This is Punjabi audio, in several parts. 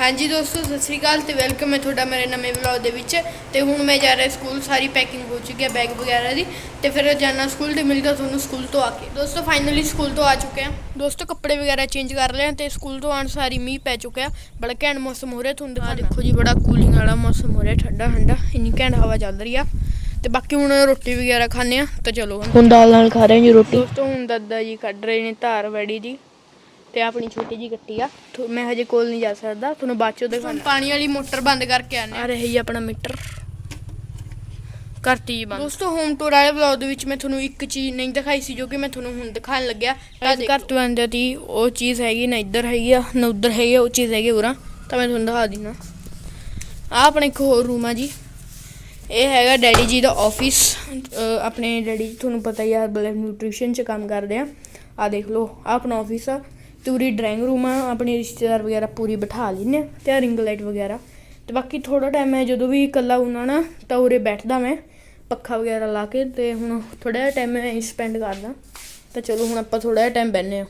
ਹਾਂਜੀ ਦੋਸਤੋ ਸਤਿ ਸ੍ਰੀ ਅਕਾਲ ਤੇ ਵੈਲਕਮ ਹੈ ਤੁਹਾਡਾ ਮੇਰੇ ਨਵੇਂ ਵਲੌਗ ਦੇ ਵਿੱਚ। ਤੇ ਹੁਣ ਮੈਂ ਜਾ ਰਿਹਾ ਸਕੂਲ ਸਾਰੀ ਪੈਕਿੰਗ ਹੋ ਚੁੱਕੀ ਹੈ ਬੈਗ ਵਗੈਰਾ ਦੀ। ਤੇ ਫਿਰ ਜਾਣਾ ਸਕੂਲ ਤੇ ਮਿਲਦਾ ਤੁਹਾਨੂੰ ਸਕੂਲ ਤੋਂ ਆ ਕੇ। ਦੋਸਤੋ ਫਾਈਨਲੀ ਸਕੂਲ ਤੋਂ ਆ ਚੁੱਕੇ ਹਾਂ। ਦੋਸਤੋ ਕੱਪੜੇ ਵਗੈਰਾ ਚੇਂਜ ਕਰ ਲਏ ਆ ਤੇ ਸਕੂਲ ਤੋਂ ਆਉਣ ਸਾਰੀ ਮੀਂਹ ਪੈ ਚੁੱਕਿਆ। ਬੜਾ ਘੈਂਟ ਮੌਸਮ ਹੋ ਰਿਹਾ ਤੁਹਾਨੂੰ ਦਿਖਾ ਦੇਖੋ ਜੀ ਬੜਾ ਕੂਲਿੰਗ ਵਾਲਾ ਮੌਸਮ ਹੋ ਰਿਹਾ ਠੰਡਾ ਠੰਡਾ। ਇੰਨੀ ਘੈਂਟ ਹਵਾ ਚੱਲ ਰਹੀ ਆ। ਤੇ ਬਾਕੀ ਹੁਣ ਰੋਟੀ ਵਗੈਰਾ ਖਾਣੇ ਆ ਤਾਂ ਚਲੋ ਹੁਣ ਦਾਲ ਨਾਲ ਖਾ ਰਹੇ ਹਾਂ ਜੀ ਰੋਟੀ। ਦੋਸਤੋ ਹੁਣ ਦਾਦਾ ਜੀ ਕੱਢ ਰਹੇ ਨੇ ਧਾਰ ਵੜੀ ਦੀ। ਤੇ ਆਪਣੀ ਛੋਟੀ ਜੀ ਗੱਟੀ ਆ। ਥੋ- ਮੈਂ ਹਜੇ ਕੋਲ ਨਹੀਂ ਜਾ ਸਕਦਾ। ਤੁਹਾਨੂੰ ਬਾਅਦ ਚੋਂ ਦਿਖਾਣਾ ਪਾਣੀ ਵਾਲੀ ਮੋਟਰ ਬੰਦ ਕਰਕੇ ਆਨੇ ਆ ਰਹੀ ਆਪਣਾ ਮੀਟਰ। ਕਰਤੀ ਬੰਦ। ਦੋਸਤੋ ਹੋਮ ਟੂਰ ਵਾਲੇ ਵਲੌਗ ਦੇ ਵਿੱਚ ਮੈਂ ਤੁਹਾਨੂੰ ਇੱਕ ਚੀਜ਼ ਨਹੀਂ ਦਿਖਾਈ ਸੀ ਜੋ ਕਿ ਮੈਂ ਤੁਹਾਨੂੰ ਹੁਣ ਦਿਖਾਉਣ ਲੱਗਿਆ। ਤਾਂ ਘਰ ਤੋਂ ਆਂਦੇ ਤੀ ਉਹ ਚੀਜ਼ ਹੈਗੀ ਨਾ ਇੱਧਰ ਹੈਗੀ ਆ ਨਾ ਉੱਧਰ ਹੈਗੀ ਆ ਉਹ ਚੀਜ਼ ਹੈਗੀ ਉਰਾਂ। ਤਾਂ ਮੈਂ ਤੁਹਾਨੂੰ ਦਿਖਾ ਦਿੰਦਾ ਆ ਆਪਣਾ ਇੱਕ ਹੋਰ ਰੂਮ ਆ ਜੀ। ਇਹ ਹੈਗਾ ਡੈਡੀ ਜੀ ਦਾ ਆਫਿਸ ਆਪਣੇ ਡੈਡੀ ਜੀ ਤੁਹਾਨੂੰ ਪਤਾ ਹੀ ਆ ਬਲੈਕ ਨਿਊਟ੍ਰੀਸ਼ਨ ਚ ਕੰਮ ਕਰਦੇ ਆ। ਆ ਦੇਖ ਲਓ ਆਹ ਆਪਣਾ ਆਫਿਸ ਆ। ਤੇ ਉਰੀ ਡਰਾਇੰਗ ਰੂਮ ਆ, ਆਪਣੇ ਰਿਸ਼ਤੇਦਾਰ ਵਗੈਰਾ ਪੂਰੀ ਬਿਠਾ ਲੈਨੇ ਆ ਤੇ ਆ ਰਿੰਗ ਲਾਈਟ ਵਗੈਰਾ। ਤੇ ਬਾਕੀ ਥੋੜਾ ਟਾਈਮ ਮੈਂ ਜਦੋਂ ਵੀ ਇਕੱਲਾ ਹੁੰਨਾ ਨਾ, ਤਾਂ ਉਰੇ ਬੈਠਦਾ ਮੈਂ, ਪੱਖਾ ਵਗੈਰਾ ਲਾ ਕੇ, ਤੇ ਹੁਣ ਥੋੜਾ ਜਿਹਾ ਟਾਈਮ ਮੈਂ ਸਪੈਂਡ ਕਰਦਾ। ਤਾਂ ਚਲੋ ਹੁਣ ਆਪਾਂ ਥੋੜਾ ਜਿਹਾ ਟਾਈਮ ਬੈਠਨੇ ਆ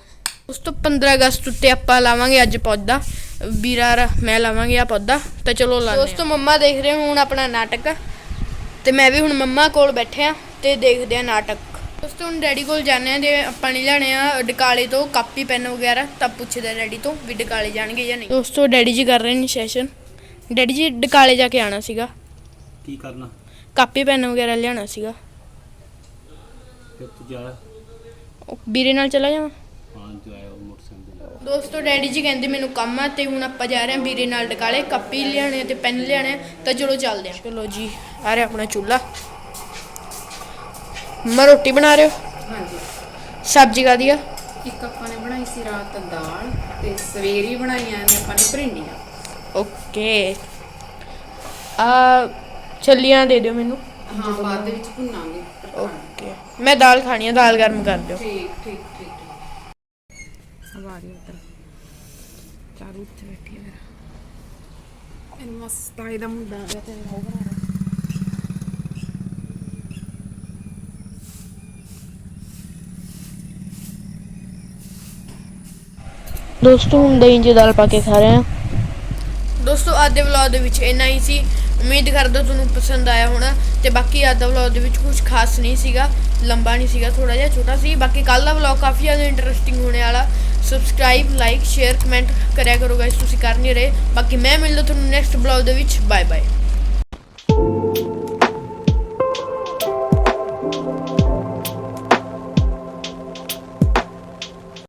ਉਸ ਤੋਂ 15 ਅਗਸਤ ਉੱਤੇ ਆਪਾਂ ਲਾਵਾਂਗੇ ਅੱਜ ਪੌਦਾ ਵੀਰਾਰ ਮੈਂ ਲਾਵਾਂਗੇ ਆ ਪੌਦਾ, ਤਾਂ ਚਲੋ ਲਾਉਂਦੇ ਦੋਸਤੋ ਮੰਮਾ ਦੇਖ ਰਹੇ ਹੁਣ ਆਪਣਾ ਨਾਟਕ, ਤੇ ਮੈਂ ਵੀ ਹੁਣ ਮੰਮਾ ਕੋਲ ਬੈਠਿਆ ਤੇ ਦੇਖਦੇ ਆ ਨਾਟਕ। ਦੋਸਤੋ ਹੁਣ ਡੈਡੀ ਕੋਲ ਜਾਂਦੇ ਆ ਤੇ ਆਪਾਂ ਨਹੀਂ ਲੈਣੇ ਆ ਡਕਾਲੇ ਤੋਂ ਕਾਪੀ ਪੈਨ ਵਗੈਰਾ ਤਾਂ ਪੁੱਛਦੇ ਆ ਡੈਡੀ ਤੋਂ ਵੀ ਡਕਾਲੇ ਜਾਣਗੇ ਜਾਂ ਨਹੀਂ। ਦੋਸਤੋ ਡੈਡੀ ਜੀ ਕਰ ਰਹੇ ਨੇ ਸੈਸ਼ਨ ਡੈਡੀ ਜੀ ਡਕਾਲੇ ਜਾ ਕੇ ਆਣਾ ਸੀਗਾ। ਕੀ ਕਰਨਾ? ਕਾਪੀ ਪੈਨ ਵਗੈਰਾ ਲਿਆਉਣਾ ਸੀਗਾ। ਫਿਰ ਤੂੰ ਜਾ। ਉਹ ਵੀਰੇ ਨਾਲ ਚਲਾ ਜਾਵਾਂ? ਹਾਂ ਜੋ ਆਇਆ ਉਹ ਮੋਟਰਸਾਈਕਲ ਤੇ। ਦੋਸਤੋ ਡੈਡੀ ਜੀ ਕਹਿੰਦੇ ਮੈਨੂੰ ਕੰਮ ਆ ਤੇ ਹੁਣ ਆਪਾਂ ਜਾ ਰਹੇ ਹਾਂ ਵੀਰੇ ਨਾਲ ਡਕਾਲੇ ਕਾਪੀ ਲਿਆਣੇ ਤੇ ਪੈਨ ਲਿਆਣੇ ਆ, ਤਾਂ ਚਲੋ ਚੱਲਦੇ ਆ ਚਲੋ ਜੀ ਆ ਰਿਹਾ ਆਪਣਾ ਚੁੱਲ੍ਹਾ। ਮੈਂ ਰੋਟੀ ਬਣਾ ਰਹੇ ਹੋ? ਹਾਂਜੀ। ਸਬਜ਼ੀ ਕਾਦੀ ਆ? ਇੱਕ ਆਪਾਂ ਨੇ ਬਣਾਈ ਸੀ ਰਾਤ ਦਾਲ ਤੇ ਸਵੇਰੀ ਬਣਾਈਆਂ ਨੇ ਆਪਾਂ ਨੇ ਭਰਿੰਡੀਆਂ ਓਕੇ। ਆ ਛੱਲੀਆਂ ਦੇ ਦਿਓ ਮੈਨੂੰ। ਹਾਂ ਬਾਅਦ ਦੇ ਵਿੱਚ ਭੁੰਨਾਂਗੇ। ਓਕੇ। ਮੈਂ ਦਾਲ ਖਾਣੀ ਆ ਦਾਲ ਗਰਮ ਕਰ ਦਿਓ। ਠੀਕ ਠੀਕ ਠੀਕ ਹਵਾਰੀ ਉਧਰ। ਚਾਰੂ ਉੱਥੇ ਬੈਠੀ ਹੈ ਮੇਰਾ। ਇਹ ਮਸਤ ਆ ਇਹਦਾ ਮੁੰਡਾ ਆ ਗਿਆ ਤੇ ਉਹ ਬਣਾ ਰਿਹਾ। ਦੋਸਤੋ, ਹੁਣ ਦਹੀਂ ਚ ਦਾਲ ਪਾ ਕੇ ਖਾ ਰਹੇ ਆ ਦੋਸਤੋ, ਅੱਜ ਦੇ ਵਲੌਗ ਦੇ ਵਿੱਚ ਇੰਨਾ ਹੀ ਸੀ। ਉਮੀਦ ਕਰਦਾ ਤੁਹਾਨੂੰ ਪਸੰਦ ਆਇਆ ਹੋਣਾ ਤੇ ਬਾਕੀ ਅੱਜ ਦਾ ਵਲੌਗ ਦੇ ਵਿੱਚ ਕੁਝ ਖਾਸ ਨਹੀਂ ਸੀਗਾ, ਲੰਬਾ ਨਹੀਂ ਸੀਗਾ ਥੋੜਾ ਜਿਹਾ ਛੋਟਾ ਸੀ। ਬਾਕੀ ਕੱਲ ਦਾ ਵਲੌਗ ਕਾਫੀ ਜ਼ਿਆਦਾ ਇੰਟਰਸਟਿੰਗ ਹੋਣੇ ਵਾਲਾ। ਸਬਸਕ੍ਰਾਈਬ ਲਾਈਕ ਸ਼ੇਅਰ ਕਮੈਂਟ ਕਰਿਆ ਕਰੋ ਗਾਇਸ ਤੁਸੀਂ ਕਰ ਨਹੀਂ ਰਹੇ। ਬਾਕੀ ਮੈਂ ਮਿਲਦਾ ਤੁਹਾਨੂੰ ਨੈਕਸਟ ਵਲੌਗ ਦੇ ਵਿੱਚ। Bye bye